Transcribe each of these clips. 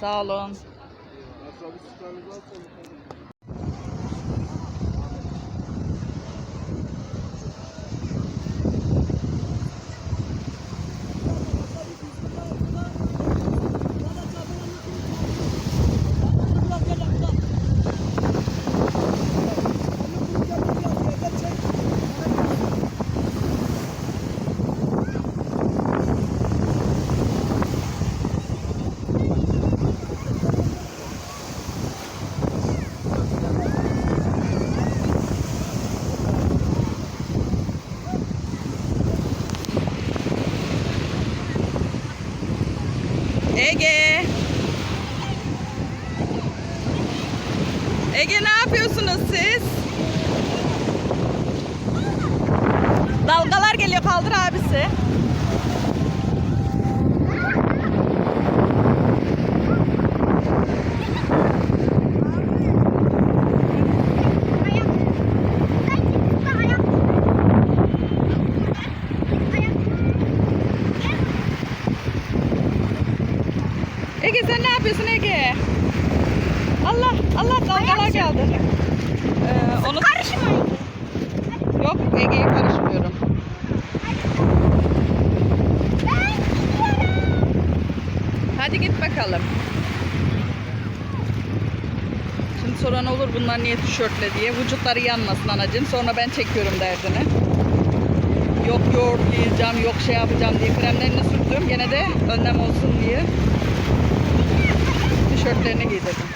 Sağ olun. Aşağı bir sıklarınızı alsın. Ege. Ege ne yapıyorsunuz siz? Geliyor kaldır abisi. Ege sen ne yapıyorsun Ege? Allah Allah dalgalar geldi. Ee, onu Karışmayın. yok Ege'ye karışmıyorum. Ben gidiyorum. Hadi git bakalım. Şimdi soran olur bunlar niye tişörtle diye. Vücutları yanmasın anacığım. Sonra ben çekiyorum derdini. Yok yoğurt yiyeceğim, yok şey yapacağım diye kremlerini sürdüm. Gene de önlem olsun diye tişörtlerini giydirdim.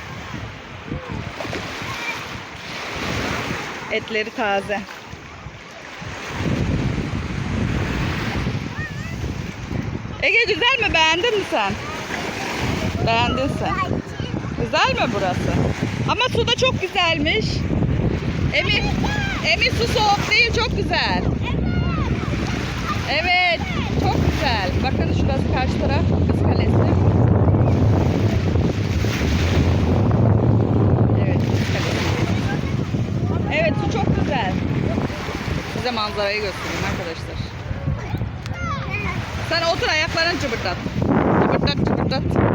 Etleri taze. Ege güzel mi? Beğendin mi sen? Beğendin sen. Güzel mi burası? Ama su da çok güzelmiş. Emi, Emi su soğuk değil, çok güzel. Evet, çok güzel. Bakın şurası karşı taraf, Kız Kalesi. Evet, Kız Kalesi. Evet, su çok güzel. Size manzarayı göstereyim arkadaşlar. Sen otur ayaklarını. Cıbırdat cıbırdat.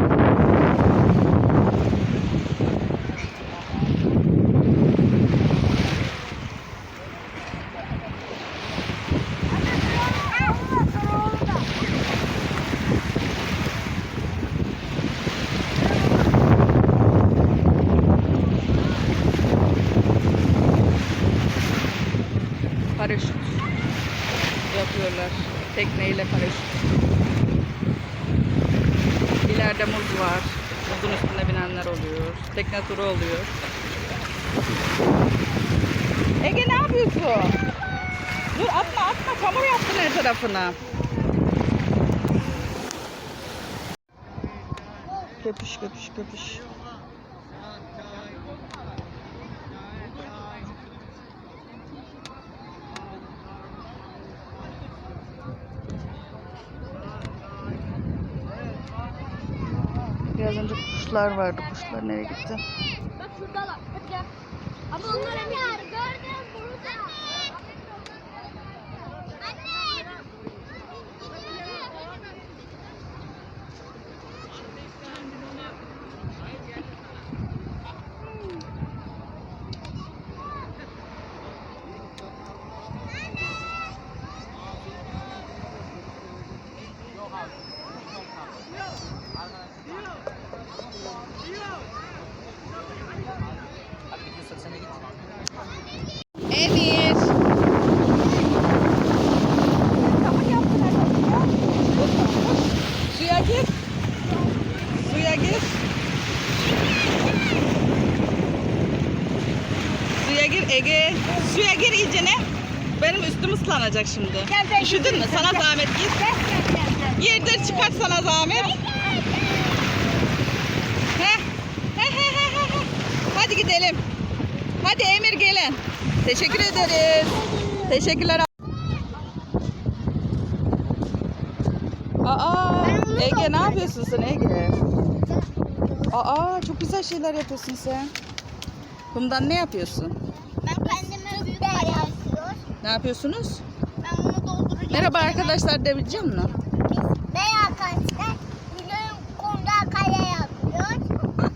Paraşüt yapıyorlar. Tekneyle paraşüt. İleride muz var. Muzun üstüne binenler oluyor. Tekne turu oluyor. Ege ne yapıyorsun? Dur atma atma. Çamur yaptın her tarafına. Köpüş köpüş köpüş. Biraz önce kuşlar vardı. Kuşlar nereye gitti? Bak şuradalar. Hadi gel. Ama onlara bir gördüm Emir. Suya gir. Suya gir. Suya gir Ege. Suya gir iyicene. Benim üstüm ıslanacak şimdi. Gel, gel, Üşüdün mü? gel, Sana gel. zahmet gir. Gel gel gel. gel. Yerdir çıkart sana zahmet. Heh. He, he, he, he, he. Hadi gidelim. Hadi Emir gelin. Teşekkür ederiz. Teşekkürler. Aa, Ege ne yapıyorsun sen Ege? Aa, çok güzel şeyler yapıyorsun sen. Kumdan ne yapıyorsun? Ben kendime büyük yapıyorum. Ne yapıyorsunuz? Ben bunu dolduracağım. Merhaba arkadaşlar debilecek mi? Biz beyaz arkadaşlar. Biliyorum kumda kare yapıyoruz.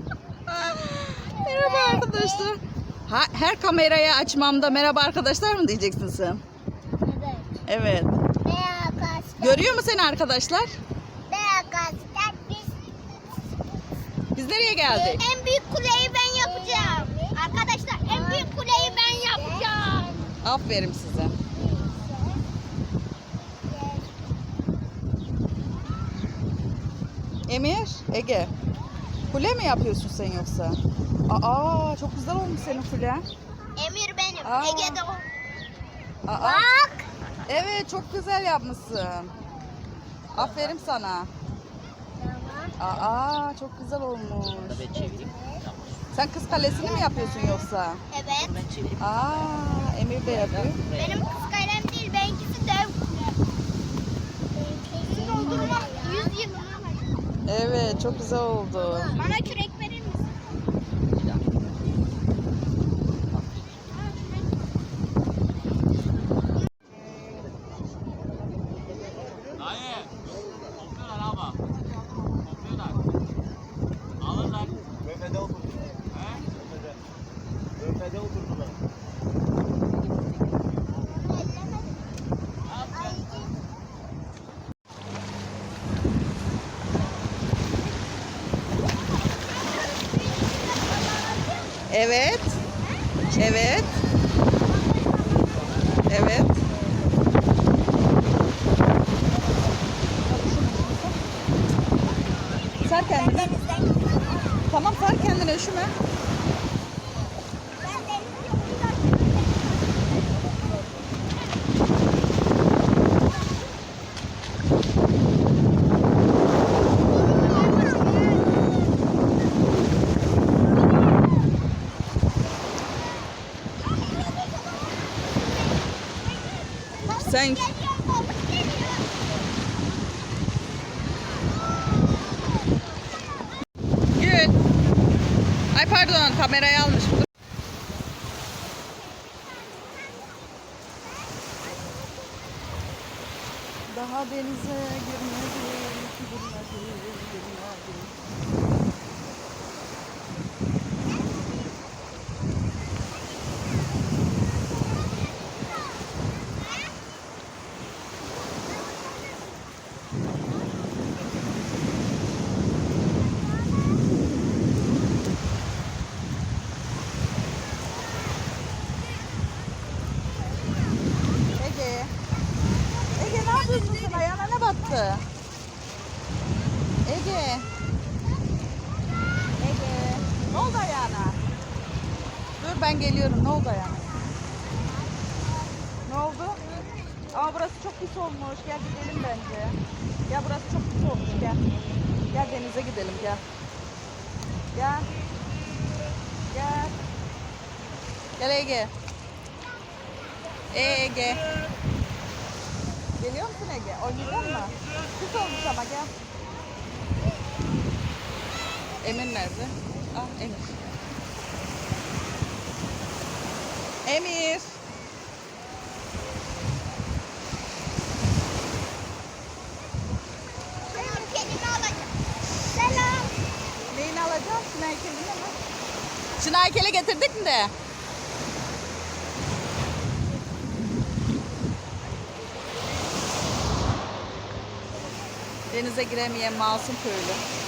arkadaşlar. Ha, her kamerayı açmamda merhaba arkadaşlar mı diyeceksin sen? Evet. Evet. Merhaba arkadaşlar. Görüyor mu seni arkadaşlar? Merhaba arkadaşlar. Biz Biz nereye geldik? en büyük kuleyi ben yapacağım. Arkadaşlar en büyük kuleyi ben yapacağım. Aferin size. Emir, Ege. Kule mi yapıyorsun sen yoksa? Aa, çok güzel olmuş senin kulen. Emir benim. Aa. Ege de o. Aa, Bak. evet çok güzel yapmışsın. Aferin sana. Aa, çok güzel olmuş. Ben çevireyim. Sen kız kalesini mi yapıyorsun yoksa? Evet. Ben çevireyim. Aa, Emir de yapıyor. Benim kız kalem değil. Benimkisi dev kule. Doldurmak 100 yıl. Evet, çok güzel oldu. Bana kürek Evet. Evet. Sar kendini. Tamam sar kendini üşüme. Sen Gül. Ay pardon kamerayı almış. Daha denize girmedim, girmedim, girmedim. Ege. Ege ne yapıyorsun sen? Battı? Ege. Ege. Ne oldu ayağına? Dur ben geliyorum. Ne oldu ayağına? Ne oldu? Ama burası çok pis olmuş. Gel gidelim bence. Ya burası çok pis olmuş. Gel. Gel denize gidelim gel. Gel. Gel. Gel Ege. Ege. Geliyor musun Ege? Oynayacak mı? Pis olmuş ama gel. Emir nerede? Ah Emir. Emir. Selam kedimi alacağım. Selam. Neyini alacağım? Şuna heykelini mi? Şuna heykeli getirdik mi de? Denize giremeyen masum köylü.